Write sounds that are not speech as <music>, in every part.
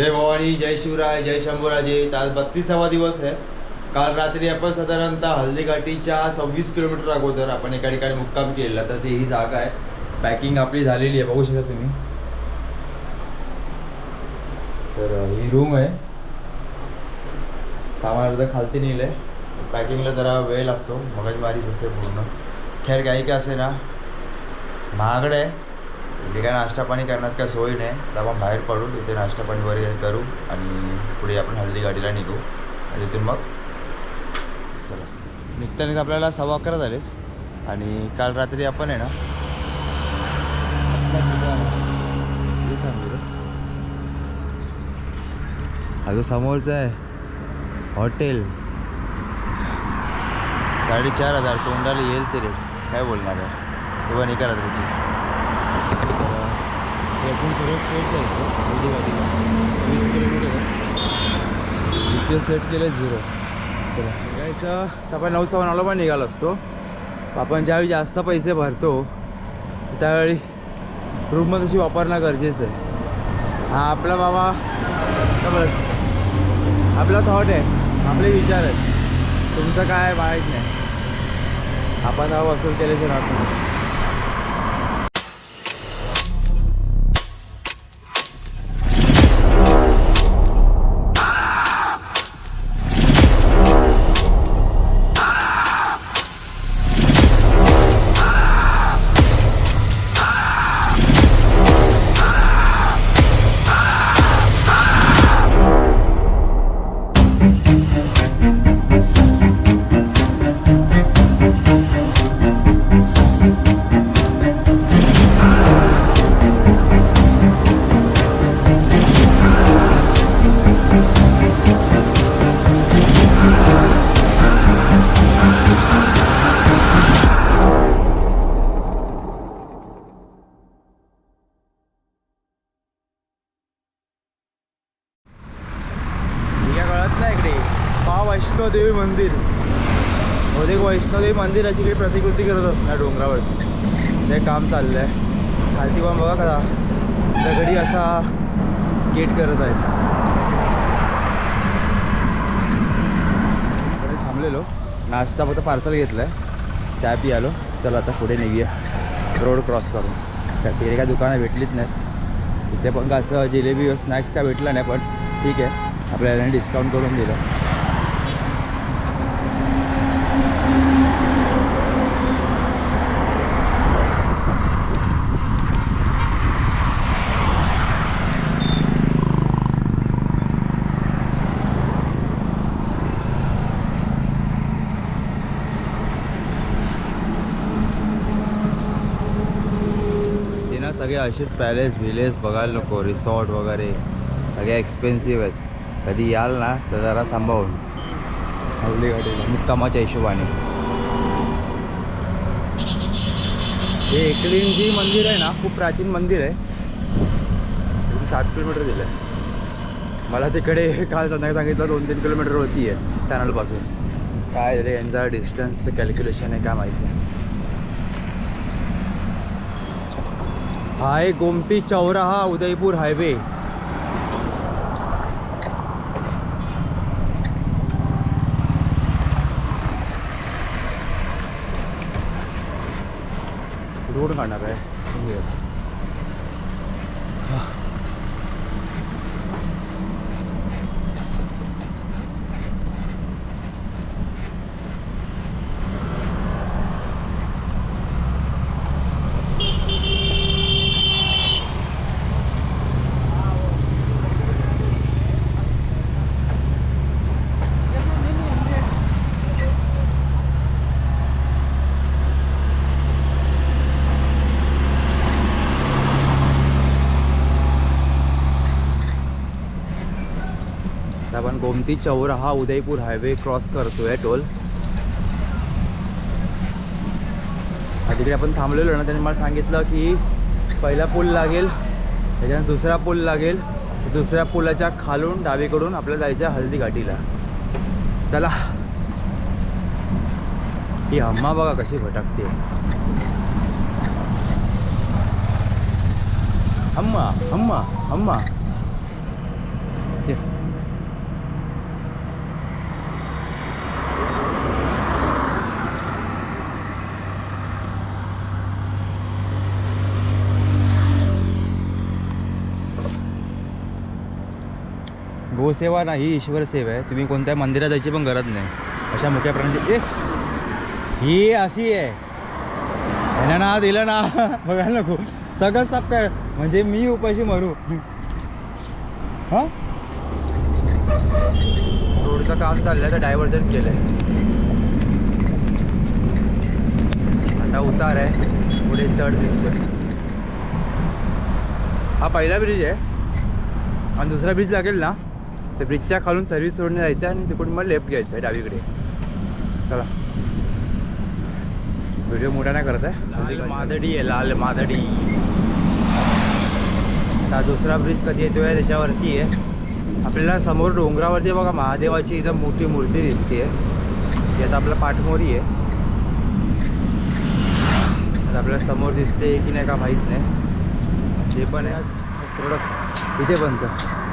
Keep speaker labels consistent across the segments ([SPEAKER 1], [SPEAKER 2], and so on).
[SPEAKER 1] जय भवानी जय शिवराय जय शंभूराजे. आज बत्तीसावा दिवस आहे. काल रात्री आपण साधारणतः हल्दीघाटीच्या सव्वीस किलोमीटर अगोदर आपण एका ठिकाणी मुक्काम केलेला. तर ती ही जागा आहे. पॅकिंग आपली झालेली आहे. बघू शकता तुम्ही. तर ही रूम आहे. सामान अर्ध खालती नेलं आहे पॅकिंगला जरा वेळ लागतो. मगजमारीच असते पूर्ण. खैर काही का असे ना महागडं आहे. ठीक काय नाश्ता पाणी करण्यात काय सोय नाही. तर आपण बाहेर पडू तिथे नाश्ता पाणी वगैरे करू आणि पुढे आपण हल्दी गाडीला निघू. आणि तिथून मग चला. निघता निघता आपल्याला सव्वा अकरा झालेत. आणि काल रात्री आपण आहे ना अजून समोरचं हा जो समोरचा आहे हॉटेल. साडेचार हजार तोंडाला येईल ते रेट काय बोलणार आहे? तेव्हा निघा रात्रीची. त्याची
[SPEAKER 2] सगळं स्ट्रेट जायचं वीस किलोमीटर
[SPEAKER 1] इथे सेट केलं झिरो चला.
[SPEAKER 2] जायचं. तर आपण नऊ सव्वा नऊला पण निघाला असतो. आपण ज्यावेळी जास्त पैसे भरतो त्यावेळी रूम तशी वापरणं गरजेचं आहे. हा आपला बाबा आपला थॉट आहे. आपले विचार आहेत. तुमचं काय माहीत नाही. आपण हा वसूल केल्याशिवाय राहतो मंदिराची काही प्रतिकृती करत असणार डोंगरावरती ते काम चाललं आहे खालती पण बघा खरा. दगडी असा गेट करत आहेत. थांबलेलो. नाश्ता फक्त पार्सल घेतलं आहे चाय पी आलो चला आता पुढे निघूया. रोड क्रॉस करून. त्या तिकडे काय दुकानं भेटलीच नाहीत. तिथे पण का असं जिलेबी स्नॅक्स काय भेटलं नाही पण ठीक आहे. आपल्याला डिस्काउंट करून दिलं ते ना सगळे असेच पॅलेस विलेस बघायला नको रिसॉर्ट वगैरे. सगळे एक्सपेन्सिव्ह आहेत. कधी याल ना तर जरा सांभाळून. हल्ली गाडीला मुक्कामाच्या हिशोबाने. हे एकलिंगजी मंदिर आहे ना खूप प्राचीन मंदिर आहे. सात किलोमीटर दिलं आहे मला तिकडे काल संध्याकाळी सांगितलं दोन तीन किलोमीटर होती आहे टॅनलपासून काय रे यांचा डिस्टन्सचं कॅल्क्युलेशन आहे काय माहिती आहे हा आहे गोमती चौराहा उदयपूर हायवे. रोड काढणार आहे. तर आपण गोमती चौरा हा उदयपूर हायवे क्रॉस करतोय टोल. हा, तिकडे आपण थांबलेलो ना त्यांनी मला सांगितलं की पहिला पूल लागेल त्याच्यानंतर दुसरा पूल लागेल दुसऱ्या पुलाच्या खालून डावीकडून आपल्याला जायचं आहे हल्दी घाटीला. चला. ही हम्मा बघा कशी भटकते. हम्मा हम्मा हम्मा. गोसेवा नाही ईश्वर सेवा. आहे तुम्ही कोणत्या मंदिरात जायची पण गरज नाही. अशा मोठ्या प्राण्याची एक ही अशी आहे. येणं ना दिलं ना. <laughs> बघायला नको. सगळं साफ कर म्हणजे मी उपाशी मरू. <laughs> हां? रोडचं काम चाललंय तर डायव्हर्जन केलंय. आता उतार आहे. पुढे चढ दिसतोय. हा पहिला ब्रिज आहे. आणि दुसरा ब्रिज लागेल ना? तर ब्रिजच्या खालून सर्व्हिस सोडणे जायचं आणि तिकडून मग लेफ्ट घ्यायचं आहे डावीकडे. चला. व्हिडिओ मोठा नाही करत आहे. मादडी आहे लाल मादडी. आता दुसरा ब्रिज कधी येतोय त्याच्यावरती आहे. आपल्याला समोर डोंगरावरती बघा महादेवाची इथं मोठी मूर्ती दिसते ती आता आपल्या पाठमोरी आहे. आता आपल्याला समोर दिसते की नाही का माहीत नाही. जे पण आहे प्रोडक्ट इथे बनतं.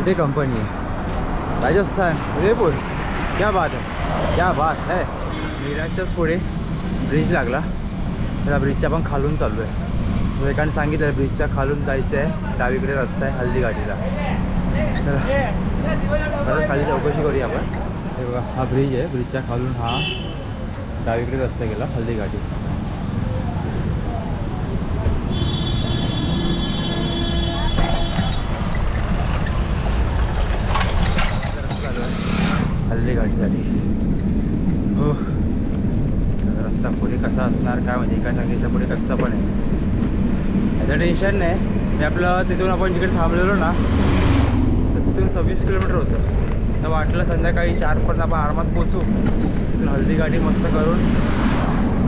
[SPEAKER 2] इथे कंपनी आहे राजस्थान। उदयपूर। क्या बात आहे क्या बात आहे मिराजच्याच पुढे ब्रिज लागला। त्या ब्रिजच्या पण खालून चालू आहे एकाने सांगितलं ब्रिजच्या खालून जायचं आहे. डावीकडे रस्ता आहे हल्दी घाटीला चला. परत खाली चौकशी करूया आपण. हे बघा हा ब्रिज आहे. ब्रिजच्या खालून हा डावीकडे रस्ता गेला हल्दी घाटी चालू आहे हल्दी हो. रस्ता पुढे कसा असणार काय म्हणजे काय सांगितलं पुढे कच्चा पण आहे. याचं टेन्शन नाही. मी आपलं तिथून आपण जिकडे थांबलेलो ना तर तिथून सव्वीस किलोमीटर होतं. तर वाटलं संध्याकाळी चारपर्यंत आपण आरामात पोचू तिथून हल्दी गाडी मस्त करून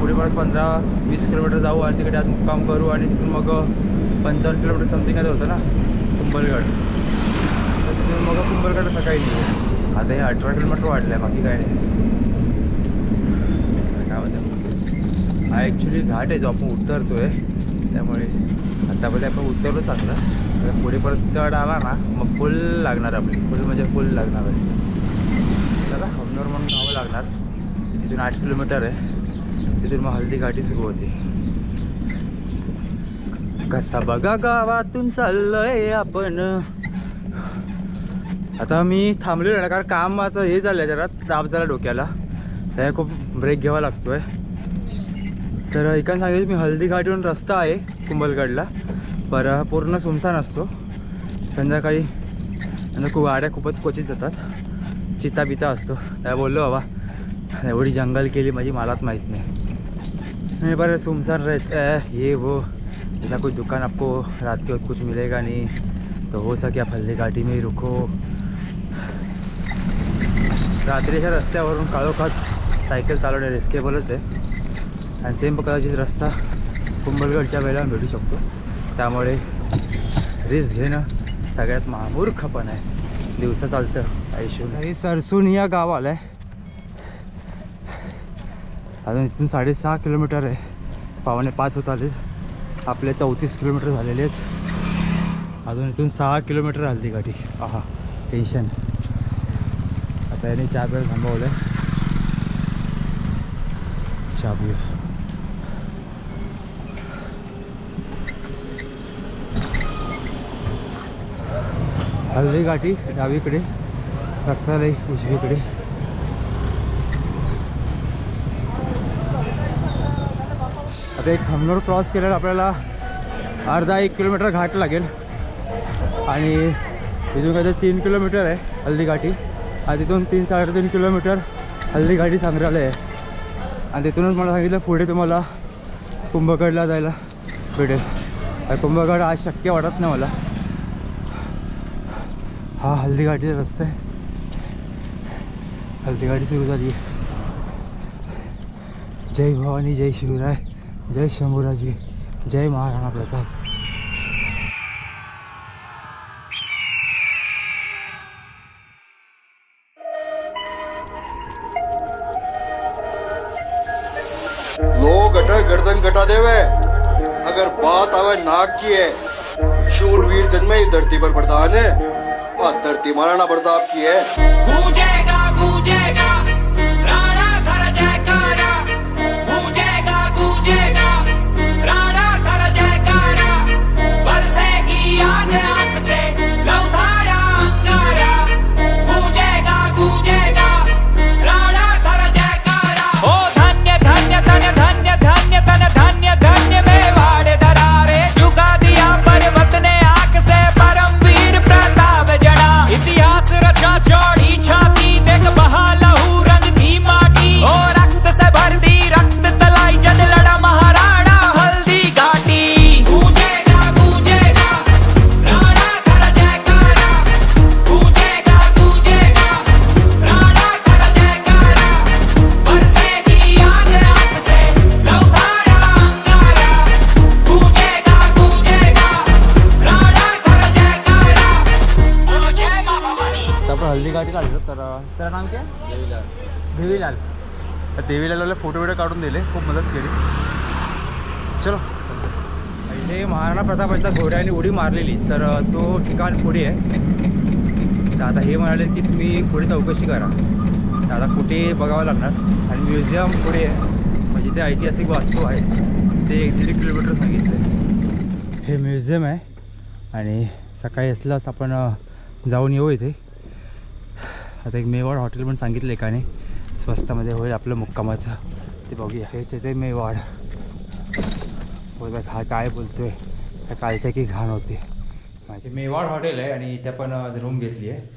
[SPEAKER 2] पुढे परत पंधरा वीस किलोमीटर जाऊ आणि तिकडे आज मुक्काम करू आणि तिथून मग पंचावन्न किलोमीटर समथिंग काय होतं ना कुंभलगड. तर तिथून मग कुंभलगड सकाळी निघू. आता हे अठरा किलोमीटर वाढलं आहे बाकी काय नाही. काय म्हणते हा ॲक्च्युली घाट आहे जो आपण उतरतो आहे त्यामुळे आतापर्यंत आपण उतरलो चांगलं. आता पुढे परत चढ आला ना मग फुल लागणार आपली. फुल म्हणजे फुल लागणार आहे. चला हमनोर म्हणून गावं लागणार. तिथून आठ किलोमीटर आहे. तिथून मग हल्दी घाटी सुरू होती. कसा बघा गावातून चाललोय आपण. आता मी थांबलेलो ना कारण कामाचं हे झालं जरा ताप झाला डोक्याला. त्या खूप ब्रेक घ्यावा लागतोय. तर एकाने सांगितलं मी हल्दी घाटून रस्ता आहे कुंभलगडला. पर पूर्ण सुमसान असतो. संध्याकाळी आणि खूप गाड्या खूपच क्वचित जातात. चिता बिता असतो. त्या बोललो बाबा एवढी जंगल केली माझी मलाच माहीत नाही. बरं सुमसान सुनसान ये वो ऐसा कोई दुकान आपको रात के कुछ मिलेगा नहीं तो हो सके आप हल्दी घाटी में ही रुको. रात्रीच्या रस्त्यावरून काळोखात सायकल चालवणे रिस्केबलच आहे. आणि सेम कदाचित रस्ता कुंभलगडच्या वेळेला भेटू शकतो. त्यामुळे रिस्क घेणं सगळ्यात महामूर्खपण आहे. दिवसा चालतं काही नाही. सरसून या गावाला आहे. अजून इथून साडेसहा किलोमीटर आहे. पावणे पाच होत आले. आपले चौतीस किलोमीटर झालेले आहेत. अजून इथून सहा किलोमीटर हल्दी गाठी आहा टेन्शन. त्यांनी चार चहा वेळ थांबवलं चहा पिऊया हल्दी गाठी डावीकडे रक्तालय उजवीकडे आता एक खामनोर क्रॉस केल्यावर आपल्याला अर्धा एक किलोमीटर घाट लागेल. आणि तिथून काहीतरी तीन किलोमीटर आहे हल्दी गाठी आणि तिथून तीन साडेतीन किलोमीटर हल्ली गाडी संग्रहालय आहे. आणि तिथूनच मला सांगितलं पुढे तुम्हाला कुंभगडला जायला भेटेल. आणि कुंभगड आज शक्य वाटत नाही मला. हा हल्दी गाडीचा रस्ता आहे. हल्दी गाडी सुरू झाली आहे. जय भवानी जय शिवराय जय शंभूराजी जय महाराणा प्रताप.
[SPEAKER 3] बात आवे नाक की है। शूरवीर जन्मे ही धरती पर प्रधान है। और धरती महाराणा प्रताप की है।
[SPEAKER 4] गूंजेगा गूंजेगा।
[SPEAKER 2] देवीलाल
[SPEAKER 1] देवीला फोटो बिटो काढून दिले. खूप मदत केली. चलो.
[SPEAKER 2] इथे महाराणा प्रतापांच्या घोड्याने उडी मारलेली तर तो ठिकाण पुढे आहे. तर आता हे म्हणाले की तुम्ही पुढे चौकशी करा. तर आता कुठे बघावं लागणार? आणि म्युझियम पुढे आहे. म्हणजे ते ऐतिहासिक वास्तू आहे. ते एक दीड किलोमीटर सांगितलं हे म्युझियम आहे. आणि सकाळी असल्यास आपण जाऊन येऊ इथे. आता एक मेवाड हॉटेल पण सांगितलं एकाने. स्वस्तामध्ये होईल आपलं मुक्कामाचं. ते बघूया. हेच आहे ते मेवाड बोल हा काय बोलतोय. त्या कालच्या की घाण होते. माहिती. मेवाड हॉटेल आहे आणि इथे आपण रूम घेतली आहे.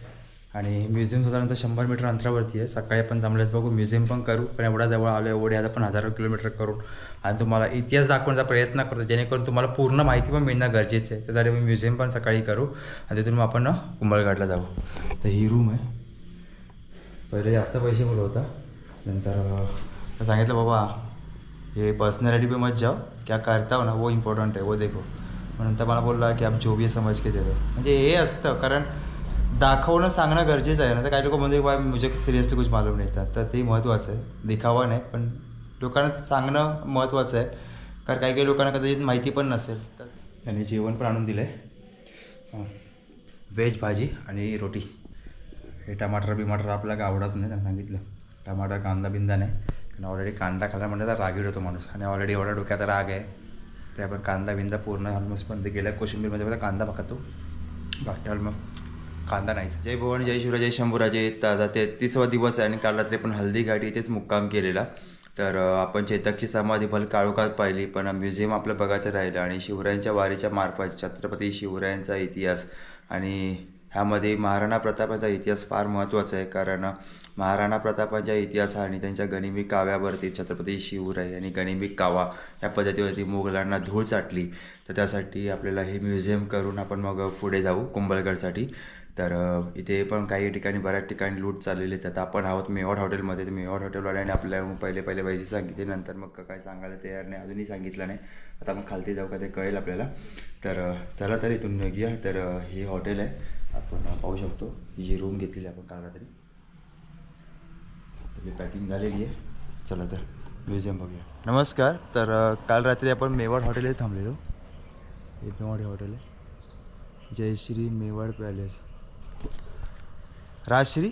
[SPEAKER 2] आणि म्युझियम साधारणतः शंभर मीटर अंतरावरती आहे. सकाळी आपण जमल्यास बघू. म्युझियम पण करू. पण एवढा जवळ आलो एवढे आता पण हजारो किलोमीटर करून. आणि तुम्हाला इतिहास दाखवण्याचा प्रयत्न करतो. जेणेकरून तुम्हाला पूर्ण माहिती पण मिळणं गरजेचं आहे. त्यासाठी आपण म्युझियम पण सकाळी करू. आणि तिथून मग आपण कुंभळगडला जाऊ. तर ही रूम आहे. पहिले जास्त पैसे बोलवता नंतर सांगितलं बाबा ये पर्सनैलिटी पे मत जाओ. क्या करता हो ना वो इम्पॉर्टंट है वो देखो. नंतर मला बोलला की आप जो भी समज के देतो म्हणजे हे असतं कारण दाखवणं सांगणं गरजेचं आहे ना. तर काही लोक म्हणजे बाय मुझे सिरियसली कुछ मालूम नाही तर ते महत्त्वाचं आहे. दिखावा नाही पण लोकांना सांगणं महत्त्वाचं आहे. कारण काही काही लोकांना कदाचित माहिती पण नसेल. तर त्यांनी जेवण पण आणून दिलं आहे व्हेज भाजी आणि रोटी. हे टमाटर बिमाटर आपल्याला काय आवडत नाही त्यांनी सांगितलं. टमाटर कांदा बिंदा नाही कारण ऑलरेडी कांदा खाल्ला म्हणलं तर रागीड होतो माणूस. आणि ऑलरेडी एवढा डोक्यात राग आहे. ते आपण कांदा बिंदा पूर्ण ऑलमोस्ट पण ते गेल्या कोशिंबीरमध्ये मला कांदा बघतो बाकी ऑलमोस्ट कांदा नाहीच. जय भवानी जय शिवराज जय शंभूराजे ताजा तेहतीसवा दिवस आहे आणि काल रात्री पण हल्दी घाटी इथेच मुक्काम केलेला. तर आपण चेतकची समाधी भल काळोखात पाहिली पण म्युझियम आपलं बघायचं राहिलं आणि शिवरायांच्या वारीच्या मार्फत छत्रपती शिवरायांचा इतिहास आणि ह्यामध्ये महाराणा प्रतापाचा इतिहास फार महत्त्वाचा आहे कारण महाराणा प्रतापांच्या इतिहास आणि त्यांच्या गनिमी काव्यावरती छत्रपती शिवराय यांनी गनिमी कावा या पद्धतीवरती मुघलांना धूळ चाटली. तर त्यासाठी आपल्याला हे म्युझियम करून आपण मग पुढे जाऊ कुंभलगडसाठी. तर इथे पण काही ठिकाणी बऱ्याच ठिकाणी लूट चाललेली आहेत. आता आपण आहोत मेवाड हॉटेलमध्ये. तर मेवाड हॉटेलवाल्याने आपल्याला पहिले पहिले पैसे सांगितले. नंतर मग काय सांगायला तयार नाही. अजूनही सांगितलं नाही. आता मग खालती जाऊ का ते कळेल आपल्याला. तर चला तर इथून निघूया. तर हे हॉटेल आहे. आपण पाहू शकतो. ही रूम घेतलेली आपण काल रात्री तर पॅकिंग झालेली आहे. चला तर म्युझियम बघूया. नमस्कार. तर काल रात्री आपण मेवाड हॉटेल थांबलेलो. हे मेवाड हॉटेल आहे. जयश्री मेवाड पॅलेस राजश्री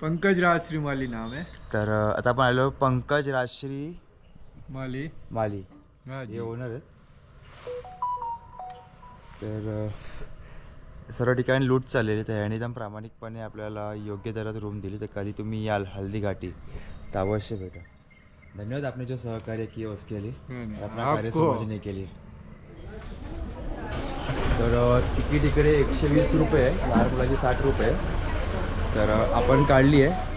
[SPEAKER 5] पंकज राज श्रीमाली नाम है
[SPEAKER 1] तर आता आपण आलो पंकज राजश्री
[SPEAKER 5] माली.
[SPEAKER 1] माली.
[SPEAKER 5] हाँ जी.
[SPEAKER 1] ओनर आहेत. तर सर्व ठिकाणी लूट चाललेली तर याने एकदम प्रामाणिकपणे आपल्याला योग्य दरात रूम दिली. तर कधी तुम्ही याल हल्दी घाटी तर अवश्य भेटा. धन्यवाद आपने जो सहकार्य किए उसके लिए अपना कार्य समझने के लिए तर तिकीट इकडे एकशे वीस रुपये आहे. लहान मुलाची साठ रुपये तर आपण काढली आहे.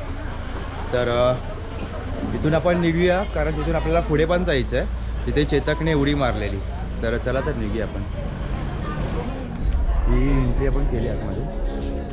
[SPEAKER 1] तर अ, इथून आपण निघूया कारण तिथून आपल्याला पुढे पण जायचं आहे तिथे चेतकने उडी मारलेली. तर चला तर निघूया आपण. ही एंट्री आपण केली आतमध्ये.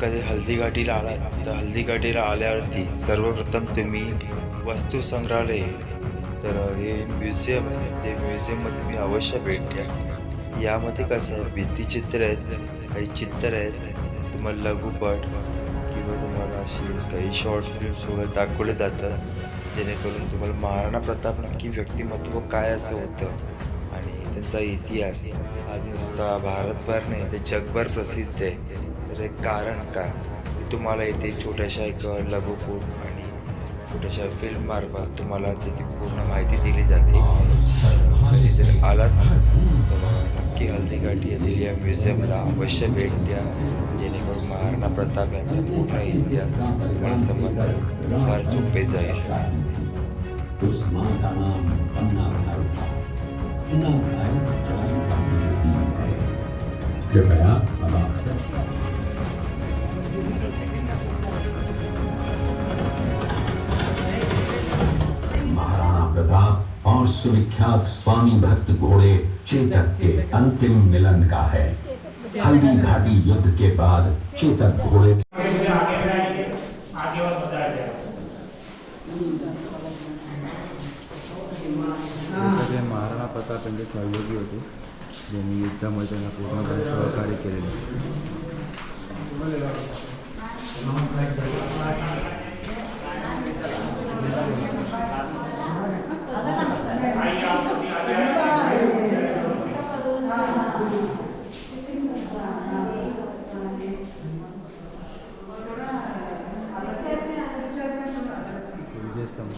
[SPEAKER 6] कधी हल्दीघाटीला आलात तर हल्दीघाटीला आल्यावरती सर्वप्रथम तुम्ही वस्तू संग्रहालय तर हे म्युझियम आहे. ते म्युझियममध्ये तुम्ही अवश्य भेट द्या. यामध्ये कसं आहे भित्तीचित्र आहेत काही चित्र आहेत. तुम्हाला लघुपट किंवा तुम्हाला असे काही शॉर्ट फिल्म्स वगैरे दाखवले जातात जेणेकरून तुम्हाला महाराणा प्रताप नक्की व्यक्तिमत्व काय असं होतं आणि त्यांचा इतिहास. आज नुसता भारतभर नाही ते जगभर प्रसिद्ध आहे. तर एक कारण का? तुम्हाला इथे छोट्याशा एक लघुपूट आणि छोट्याशा फिल्म मार्फत तुम्हाला त्याची पूर्ण माहिती दिली जाते. कधी जर आलात तर नक्की हल्दीघाटी येथील या म्युझियमला अवश्य भेट द्या. जेणेकरून महाराणा प्रताप यांचा पूर्ण इतिहास तुम्हाला समजण्यास फार सोपे जाईल.
[SPEAKER 7] उस प्रताप और सुविख्यात स्वामी भक्त घोड़े चेतक के अंतिम मिलन का है। हल्दी घाटी युद्ध के बाद चेतक घोड़े
[SPEAKER 2] महाराणा प्रताप यांचे सहयोगी होते, ज्यांनी युद्धामध्ये त्यांना पूर्णपणे सहकार्य विजयस्तंभ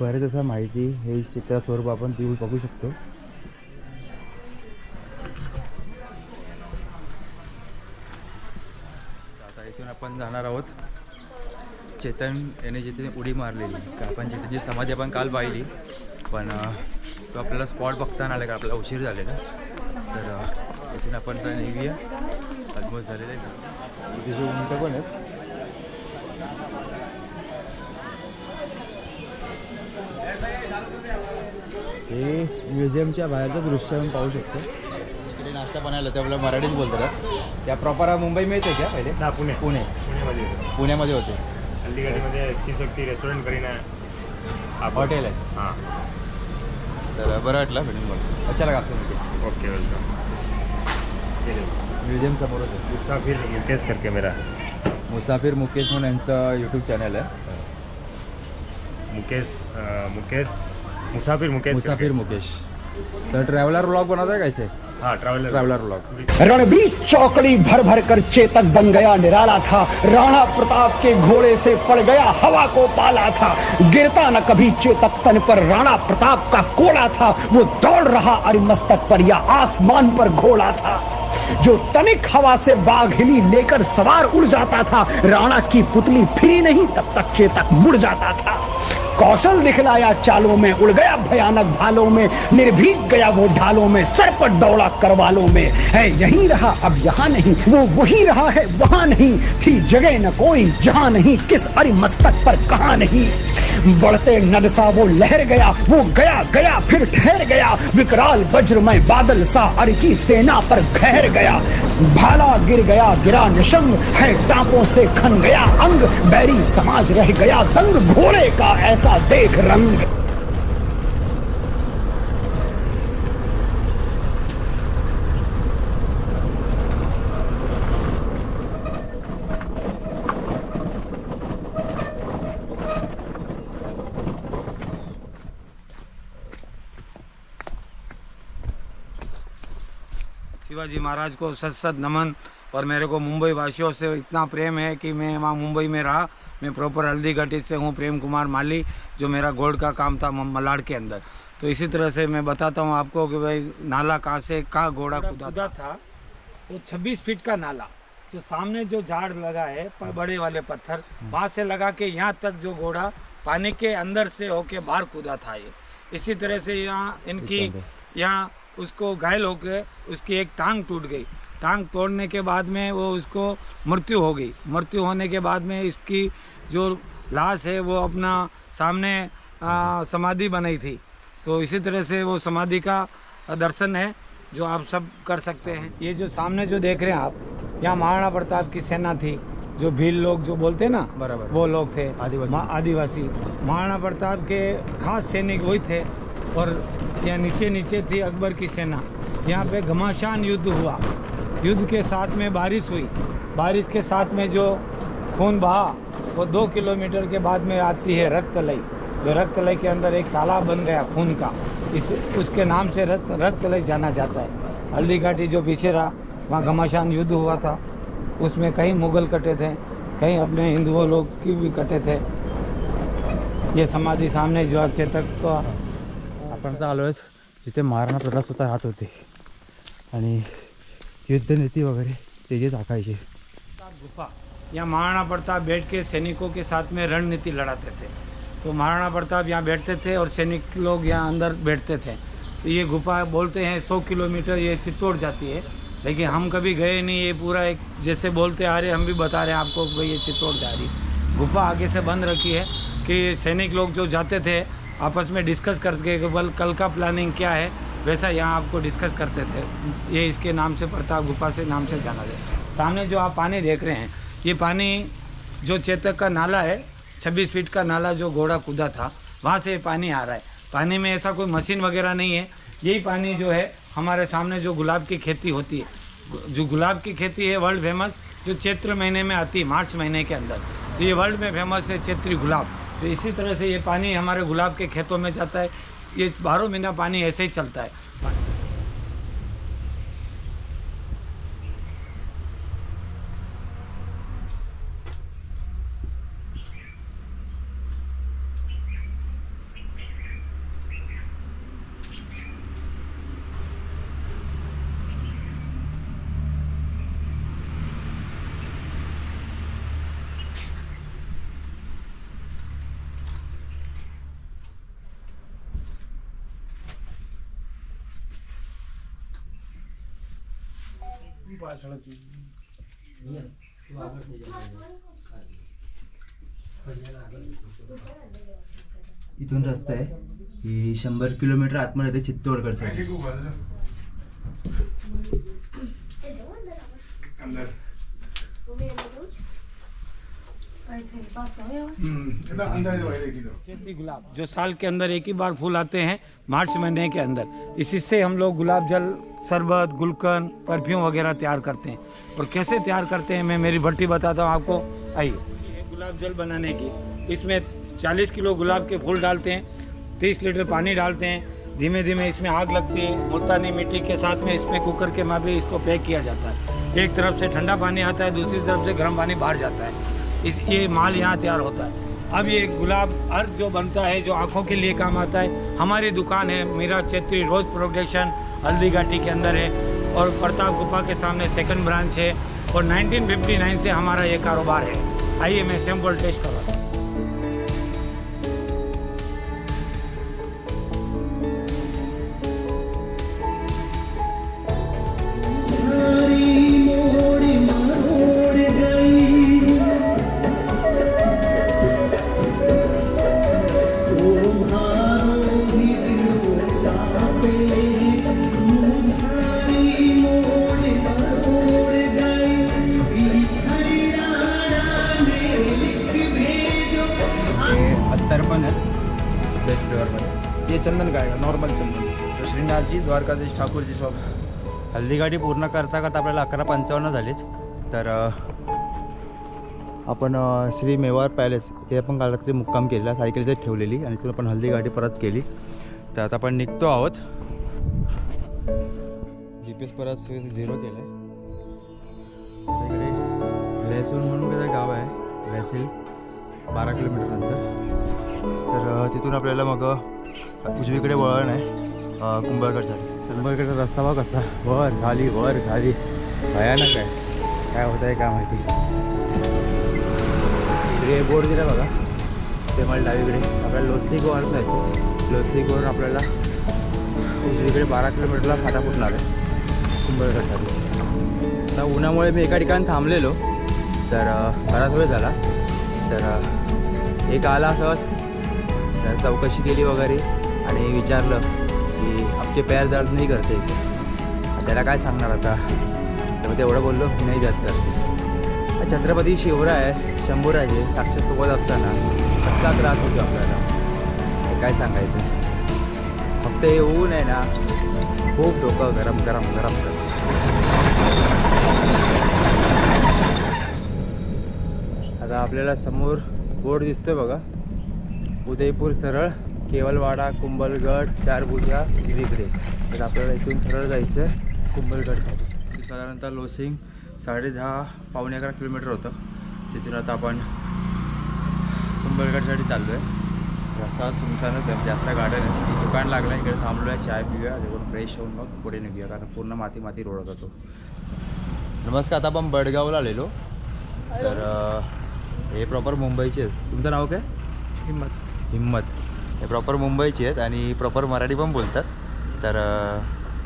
[SPEAKER 2] बरेच असा माहिती हे चित्र स्वरूप आपण देऊ बघू शकतो. आता इथून आपण जाणार आहोत. चेतन याने जिथे उडी मारलेली का आपण चेतनची समाधी आपण काल पाहिली पण तो आपल्याला स्पॉट बघता आला का आपल्याला उशीर झालेला. तर अं, इथून आपण तर निघूया. ऑलमोस्ट झालेलं आहे. जो उंट पण आहेत हे म्युझियमच्या बाहेरचं दृश्य आपण पाहू शकतो. इकडे नाश्ता बनायला ते आपल्याला मराठीत बोलतात. त्या प्रॉपर मुंबई मिळते का पहिले?
[SPEAKER 8] ना पुणे.
[SPEAKER 2] पुणे.
[SPEAKER 8] पुण्यामध्ये होतं.
[SPEAKER 2] पुण्यामध्ये होते.
[SPEAKER 8] हल्लीगाडीमध्ये शिवशक्ती रेस्टॉरंट करीन आपण-
[SPEAKER 2] हॉटेल आहे.
[SPEAKER 8] हां.
[SPEAKER 2] तर बरं वाटलं भेटून बोल अच्छा लगा आपसे
[SPEAKER 8] ओके वेलकम
[SPEAKER 2] म्युझियम समोरच आहे.
[SPEAKER 8] मुसाफिर मुकेश करके मेरा
[SPEAKER 2] मुसाफिर मुकेश म्हणून यांचं यूट्यूब चॅनल आहे.
[SPEAKER 8] मुकेश अ, मुकेश मुसाफिर मुकेश
[SPEAKER 2] मुसाफिर मुकेश. तर ट्रॅव्हलर ब्लॉग बनवता कैसे
[SPEAKER 8] करके। हाँ ट्रैवलर
[SPEAKER 2] ब्लॉग
[SPEAKER 9] रणबीर चौकड़ी भर भर कर चेतक बन गया निराला था। राणा प्रताप के घोड़े से पड़ गया हवा को पाला था। गिरता न कभी चेतक तन पर राणा प्रताप का कोड़ा था। वो दौड़ रहा अरिमस्तक पर या आसमान पर घोड़ा था। जो तनिक हवा से बाघ हिली लेकर सवार उड़ जाता था राणा की पुतली फिरी नहीं तब तक चेतक मुड़ जाता था। कौशल दिखलाया चालों में, उड़ गया भयानक भालों में, निर्भीक गया वो ढालों में, सर पर दौड़ा करवालों में। है, यही रहा, अब यहाँ नहीं, वो वही रहा है, वहाँ नहीं। थी जगह न कोई, जहाँ नहीं, किस अरि मस्तक पर, कहा नहीं। बढ़ते नद सा वो लहर गया, वो गया गया, फिर ठहर गया। विकराल वज्रमय बादल सा अरि की सेना पर ठहर गया। भाला गिर गया, गिरा निशंग, है टापों से खन गया अंग। बैरी समाज रह गया, दंग घोड़े का ऐसा देख रंग।
[SPEAKER 10] शिवाजी महाराज को सत सत नमन और मेरे को मुंबई वासियों से इतना प्रेम है कि मैं वहाँ मुंबई में रहा। मैं प्रॉपर हल्दी घाटी से हूँ प्रेम कुमार माली जो मेरा गोल्ड का काम था मलाड के अंदर। तो इसी तरह से मैं बताता हूँ आपको कि भाई नाला कहाँ से कहाँ घोड़ा कूदा था।
[SPEAKER 11] था वो 26 फीट का नाला जो सामने जो झाड़ लगा है प- बड़े वाले पत्थर वहाँ से लगा के यहाँ तक जो घोड़ा पानी के अंदर से होके बाहर कूदा था ये। इसी तरह से यहाँ इनकी यहाँ उसको घायल होके उसकी एक टांग टूट गई। टांग तोड़ने के बाद में वो उसको मृत्यु हो गई। मृत्यु होने के बाद में इसकी जो लाश है वो अपना सामने समाधि बनाई थी। तो इसी तरह से वो समाधि का दर्शन है जो आप सब कर सकते हैं। ये जो सामने जो देख रहे हैं आप यहाँ महाराणा प्रताप की सेना थी जो भील लोग जो बोलते हैं ना
[SPEAKER 2] बराबर।
[SPEAKER 11] वो लोग थे।
[SPEAKER 2] आदिवासी।
[SPEAKER 11] आदिवासी। महाराणा प्रताप के खास सैनिक वही थे और यहाँ नीचे नीचे थी अकबर की सेना। यहाँ पे घमासान युद्ध हुआ। युद्ध के साथ में बारिश हुई। बारिश के साथ में जो खून बहा, वो दो किलोमीटर के बाद में आती है रक्तलई जो रक्तलई के अंदर एक तालाब बन गया खून का, इस, उसके नाम से रक्त रक्तलई जाना जाता है। हल्दी घाटी जो पीछे रहा, वहाँ घमासान युद्ध हुआ था। उसमें कई मुगल कटे थे, कई अपने हिंदुओं लोग की भी कटे थे। ये समाधि सामने जो अच्छे तक का
[SPEAKER 2] आपण आता आलो जिथे महाराणा प्रताप स्वतः राहत होते. युद्धनीती वगैरे तेजेच आखायचे
[SPEAKER 11] गुफा, यहाँ महाराणा प्रताप बैठ के सैनिकों के साथ में रणनीति लड़ाते थे। तो महाराणा प्रताप यहाँ बैठते थे और सैनिक लोग यहाँ अंदर बैठते थे। तो ये गुफा बोलते हैं सौ किलोमीटर ये चित्तौड़ जाती है। लेकिन हम कभी गए नहीं, ये पूरा एक जैसे बोलते आ रहे, हम भी बता रहे हैं आपको भाई ये चित्तौड़ जा रही गुफा आगे से बंद रखी है कि सैनिक लोग जो जाते थे, आपस में डिस्कस करके बल, कल का प्लानिंग क्या है? वैसा यहाँ आपको डिस्कस करते थे। ये इसके नाम से प्रताप गुफा से नाम से जाना जाता है। सामने जो आप पानी देख रहे हैं, ये पानी जो चेतक का नाला है 26 फीट का नाला जो घोड़ा कूदा था, वहाँ से ये पानी आ रहा है। पानी में ऐसा कोई मशीन वगैरह नहीं है। यही पानी जो है, हमारे सामने जो गुलाब की खेती होती है, जो गुलाब की खेती है वर्ल्ड फ़ेमस जो चैत्र महीने में आती है, मार्च महीने के अंदर। तो ये वर्ल्ड में फ़ेमस है चैत्री गुलाब। तो इसी तरह से ये पानी हमारे गुलाब के खेतों में जाता है। ये बारह महीना पानी ऐसे ही चलता है।
[SPEAKER 2] इथून रस्ता आहे ही शंभर किलोमीटर आतमध्ये येते चित्तोडकडसाठी
[SPEAKER 11] चैत्री गुलाब जो साल के अंदर एक ही बार फूल आते हैं मार्च महीने के अंदर। इसी से हम लोग गुलाब जल शरबत, गुलकंद, परफ्यूम वगैरह तैयार करते हैं। और कैसे तैयार करते हैं, मैं मेरी भट्टी बताता हूँ आपको। आइए। गुलाब जल बनाने की। इसमें 40 किलो गुलाब के फूल डालते हैं 30 लीटर पानी डालते हैं। धीमे धीमे इसमें आग लगती है मुल्तानी मिट्टी के साथ में इसमें कुकर के में भी इसको पैक किया जाता है। एक तरफ़ से ठंडा पानी आता है, दूसरी तरफ़ से गर्म पानी बाहर जाता है। इस, ये माल यहाँ तैयार होता है। अब ये गुलाब अर्क जो बनता है, जो आँखों के लिए काम आता है, हमारी दुकान है मेरा चैत्री रोज प्रोडक्शन। हल्दी घाटी के अंदर है और प्रताप गुफा के सामने सेकंड ब्रांच है और 1959 से हमारा ये कारोबार है। आइए मैं सैम्पल टेस्ट
[SPEAKER 12] करूँ।
[SPEAKER 2] अर्धी गाडी पूर्ण करता करता आपल्याला अकरा पंचावन्न झालीत. तर आपण श्री मेवार पॅलेस ते आपण काल रात्री मुक्काम केलेला सायकल जर ठेवलेली आणि तिथून आपण हल्दी गाडी परत केली. तर आता आपण निघतो आहोत. जी पी एस परत झिरो केलं आहे लहसून म्हणून काही गाव आहे? लहसील बारा किलोमीटर नंतर. तर तिथून आपल्याला मग उजवीकडे वळण आहे कुंभळगडसाठी. कुंभलगडसाठी रस्ता बघ कसा. वर खाली वर खाली. भयानक आहे. काय होत आहे काय माहिती. इकडे बोर्ड दिला बघा. ते मला डावीकडे आपल्याला लोसी गोवाला जायचं लोसी गोवर आपल्याला उजवीकडे बारा किलोमीटरला फाटा फुटणार आहे. कुंभलगडसाठी. आता उन्हामुळे मी एका ठिकाणी थांबलेलो. तर बराच वेळ झाला. तर एक आला सहज. तर चौकशी केली वगैरे आणि विचारलं की आपके पैर दर्द नाही करते। त्याला काय सांगणार आता? तर मग तेवढं बोललो नाही दर्द करते. छत्रपती शिवराय शंभूराजे साक्षात साक्षसोबत असताना कसला त्रास होतो आपल्याला? ते काय सांगायचं? फक्त हे ऊन आहे ना खूप डोकं गरम गरम गरम गरम आता आपल्याला समोर बोर्ड दिसतोय बघा. उदयपूर सरळ. केवलवाडा कुंभलगड चारभुजा इकडे तर आपल्याला इथून सरळ जायचं आहे कुंभलगडसाठी साधारणतः लोसिंग साडे दहा पावणे अकरा किलोमीटर होतं. तिथून आता आपण कुंभलगडसाठी चाललो आहे रस्ता सुनसानच आहे. जास्त गाड्या नाही. एक दुकान लागलं आहे इकडे थांबलो आहे चाय पिऊया. तिकडून फ्रेश होऊन मग पुढे निघूया. कारण पूर्ण माती माती रोड होता तो नमस्कार. आता आपण बडगावला आलेलो. तर हे प्रॉपर मुंबईचे आहेत तुमचं नाव काय?
[SPEAKER 12] हिम्मत.
[SPEAKER 2] हिम्मत. हे प्रॉपर मुंबईचे आहेत आणि प्रॉपर मराठी पण बोलतात.
[SPEAKER 1] तर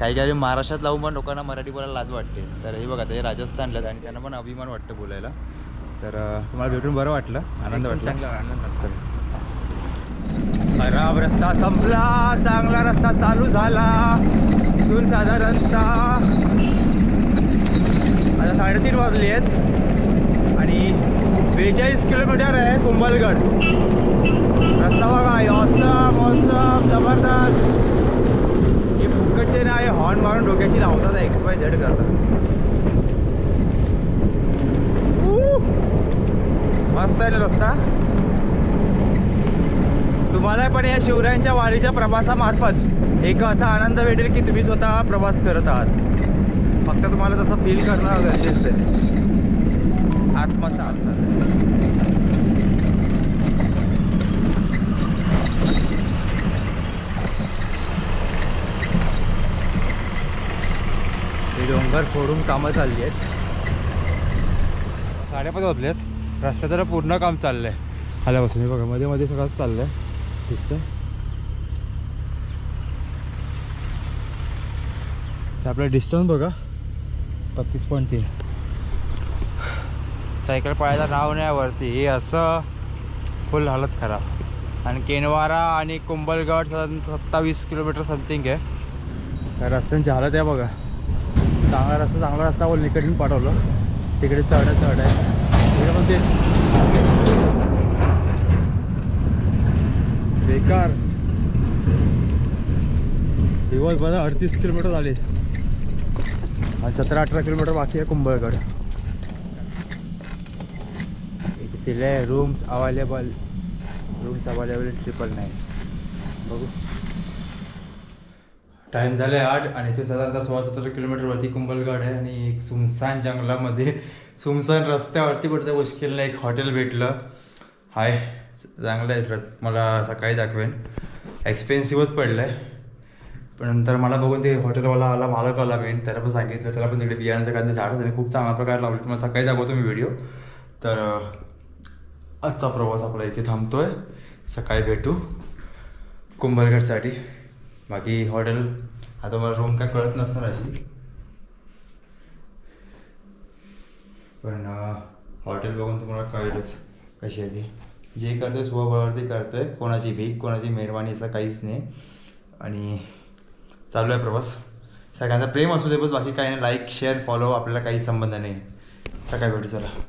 [SPEAKER 1] काही काही महाराष्ट्रात लावून पण लोकांना मराठी बोलायला लाज वाटते. तर हे बघा ते राजस्थानला आहेत आणि त्यांना पण अभिमान वाटतं बोलायला. तर तुम्हाला भेटून बरं वाटलं. आनंद वाटला.
[SPEAKER 2] खराब रस्ता संपला चांगला रस्ता चालू झाला. इथून साधारणतः आता साडेतीन वाजले आहेत. आणि बेचाळीस किलोमीटर आहे कुंभलगड. रस्ता बघा ऑसम ऑसम जबरदस्त. हे फुकटचे ना हे हॉर्न मारून डोक्याची लावतात एक्सपाय झेड करतात. मस्त आहे रस्ता. तुम्हाला पण या शिवरायांच्या वारीच्या प्रवासामार्फत एक असा आनंद भेटेल की तुम्ही स्वतः प्रवास करत आहात. फक्त तुम्हाला तसं फील करणं गरजेचं आहे. आत्मसात झालं हे फोडून कामं चालली आहेत. साडेपाच वाजले आहेत रस्त्याचं ना पूर्ण काम चाललं आहे आल्यापासून हे बघा मध्ये मध्ये सगळंच चाललं आहे दिसतं आपलं डिस्टन्स बघा. बत्तीस पॉईंट तीन. सायकल पाळायला नाव नाही वरती हे असं फुल हालत खराब. आणि केनवारा आणि कुंभलगड साधारण सत्तावीस किलोमीटर समथिंग आहे. रस्त्यांची हालत आहे बघा. चांगला रस्ता चांगला रस्ता बोल निकडून पाठवलं. तिकडे चढ चढ आहे. तिकडे पण तेच. बेकार. दिवसभर अडतीस किलोमीटर झाले. आणि सतरा अठरा किलोमीटर बाकी आहे कुंभळगड. तिथे rooms available rooms available triple नाही बघू. टाईम झाले आठ आणि इथे साधारणतः सोळा सतरा किलोमीटरवरती कुंभलगड आहे आणि एक सुमसान जंगलामध्ये <laughs> सुमसान रस्त्यावरती पडतं मुश्किलला एक हॉटेल भेटलं. हाय चांगलं आहे मला सकाळी दाखवेन. एक्सपेन्सिव्हच पडलं आहे पण नंतर मला बघून ते हॉटेलवाला आला मालक आला मेन त्याला पण सांगितलं त्याला पण तिकडे बियाण्याचं एखादं झाड त्याने खूप चांगल्या प्रकारे लावले. तुम्हाला सकाळी दाखवतो मी व्हिडिओ तर आजचा प्रवास आपला इथे थांबतो आहे सकाळी भेटू. कुंभलगडसाठी. बाकी हॉटेल आता मला रूम काय कळत नसणार अशी. पण हॉटेल बघून तुम्हाला कळेलच कशी आहे ती. जे करते स्वबळावरती करतोय. कोणाची भीक कोणाची मेहरबानी असं काहीच नाही. आणि चालू आहे प्रवास. सगळ्यांचा प्रेम असू दे बस बाकी काही नाही. लाईक शेअर फॉलो आपल्याला काही संबंध नाही. सकाळी भेटू चला.